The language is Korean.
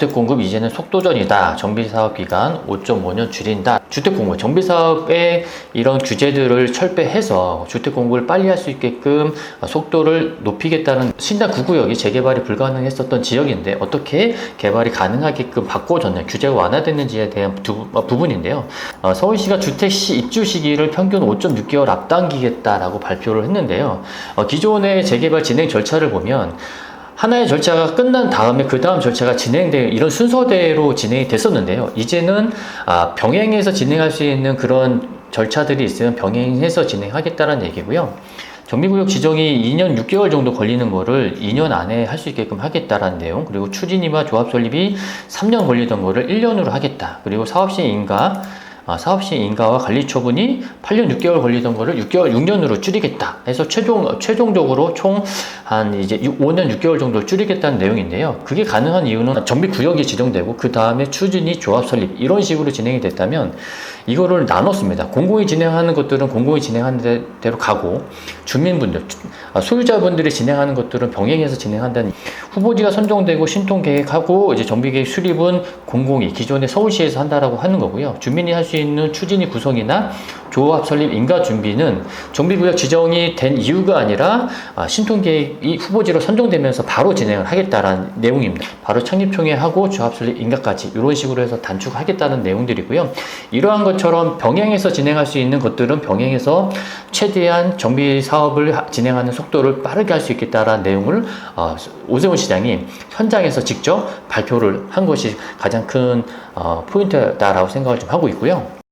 주택 공급 이제는 속도전이다. 정비 사업 기간 5.5년 줄인다. 주택 공급, 정비 사업의 이런 규제들을 철폐해서 주택 공급을 빨리 할 수 있게끔 속도를 높이겠다는 신당 구구역이 재개발이 불가능했었던 지역인데 어떻게 개발이 가능하게끔 바꿔줬냐, 규제가 완화됐는지에 대한 두- 어, 부분인데요. 어, 서울시가 주택시 입주 시기를 평균 5.6개월 앞당기겠다라고 발표를 했는데요. 어, 기존의 재개발 진행 절차를 보면 하나의 절차가 끝난 다음에 그 다음 절차가 진행되는 이런 순서대로 진행이 됐었는데요. 이제는 아, 병행해서 진행할 수 있는 그런 절차들이 있으면 병행해서 진행하겠다는 얘기고요. 정비구역 지정이 2년 6개월 정도 걸리는 거를 2년 안에 할 수 있게끔 하겠다라는 내용 그리고 추진위와 조합 설립이 3년 걸리던 거를 1년으로 하겠다 그리고 사업시 인가 아, 사업시 인가와 관리 처분이 8년 6개월 걸리던 거를 6개월 6년으로 줄이겠다 해서 최종 최종적으로 총 한 이제 5년 6개월 정도 줄이겠다는 내용인데요. 그게 가능한 이유는 정비 구역이 지정되고 그 다음에 추진이 조합 설립 이런 식으로 진행이 됐다면 이거를 나눴습니다. 공공이 진행하는 것들은 공공이 진행하는 데- 대로 가고 주민분들 아, 소유자분들이 진행하는 것들은 병행해서 진행한다는 후보지가 선정되고 신통 계획하고 이제 정비 계획 수립은 공공이 기존의 서울시에서 한다라고 하는 거고요. 주민이 할 수 추진이 구성이나 조합 설립 인가 준비는 정비구역 지정이 된 이유가 아니라 아, 신통 계획이 후보지로 선정되면서 바로 진행을 하겠다라는 내용입니다. 바로 창립총회 하고 조합 설립 인가까지 이런 식으로 해서 단축하겠다는 내용들이고요. 이러한 것처럼 병행해서 진행할 수 있는 것들은 병행해서 최대한 정비 사업을 하- 진행하는 속도를 빠르게 할 수 있겠다라는 내용을 어, 오세훈 시장이 현장에서 직접 발표를 한 것이 가장 큰 어, 포인트다라고 생각을 좀 하고 있고요.